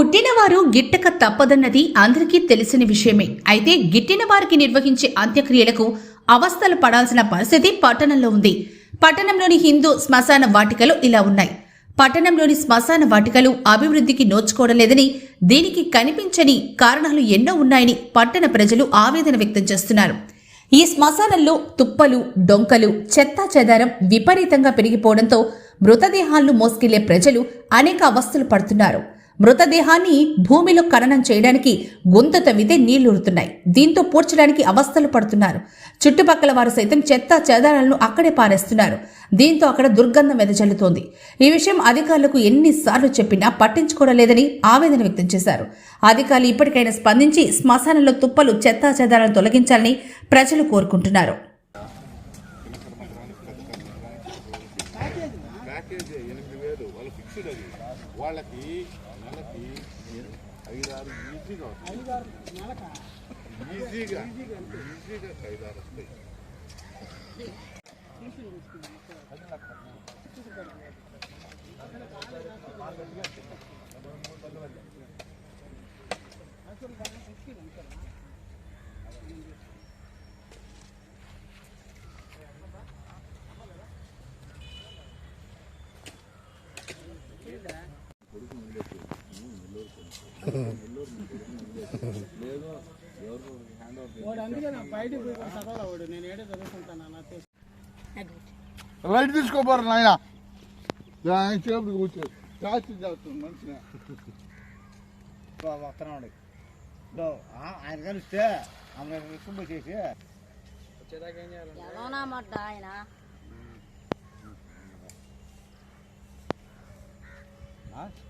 పుట్టినవారు గిట్టక తప్పదన్నది అందరికీ తెలిసిన విషయమే. అయితే గిట్టిన వారికి నిర్వహించే అంత్యక్రియలకు అవస్థలు పడాల్సిన పరిస్థితి పట్టణంలో ఉంది. పట్టణంలోని హిందూ శ్మశాన వాటికలు ఇలా ఉన్నాయి. పట్టణంలోని శ్మశాన వాటికలు అభివృద్ధికి నోచుకోవడం లేదని దీనికి కనిపించని కారణాలు ఎన్నో ఉన్నాయని పట్టణ ప్రజలు ఆవేదన వ్యక్తం చేస్తున్నారు. ఈ శ్మశానంలో తుప్పలు డొంకలు చెత్తా చెదారం విపరీతంగా పెరిగిపోవడంతో మృతదేహాలను మోసుకెళ్ళే ప్రజలు అనేక అవస్థలు పడుతున్నారు. మృతదేహాన్ని భూమిలో ఖననం చేయడానికి గుంత తవ్వితే నీళ్ళురుతున్నాయి దీంతో పూడ్చడానికి అవస్థలు పడుతున్నారు. చుట్టుపక్కల వారు సైతం చెత్త చెదారాలను అక్కడే పారేస్తున్నారు. దీంతో అక్కడ దుర్గంధం వెదజల్లుతోంది ఈ విషయం అధికారులకు ఎన్నిసార్లు చెప్పినా పట్టించుకోవడం లేదని ఆవేదన వ్యక్తం చేశారు. అధికారులు ఇప్పటికైనా స్పందించి శ్మశానంలో తుప్పలు చెత్తా చెదారాలను తొలగించాలని ప్రజలు కోరుకుంటున్నారు. ప్యాకేజ్ ఎనిమిది వేలు. వాళ్ళు ఫిక్స్డ్ అది. వాళ్ళకి నెలకి ఐదు ఆరు ఈజీగా వస్తాయి. ఈజీగా ఈజీగా ఆరు వస్తాయి. వాడు అందుకే లైట్ తీసుకోపోరు నాయన. ఆయన చేపడికి కూర్చో. జాస్తి చేస్తుంది మనిషిని. వస్తున్నాడు ఆయన కలిస్తే ఆమె శుభ్ర చేసి ఆయన. నడిచిన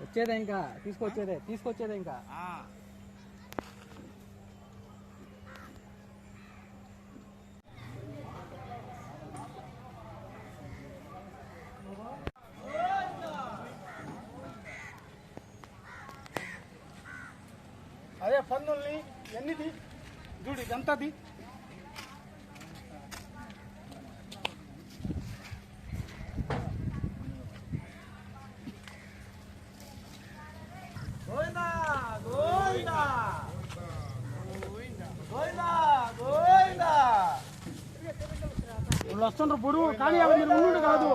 వచ్చేదే ఇంకా తీసుకొచ్చేదే తీసుకొచ్చేదే ఇంకా. అదే పన్నుల్ని ఎన్నిది? చూడు ఇదంతాది. వీళ్ళు వస్తుండ్రు బుడు కానీ అవి మీరు ఉండు కాదు.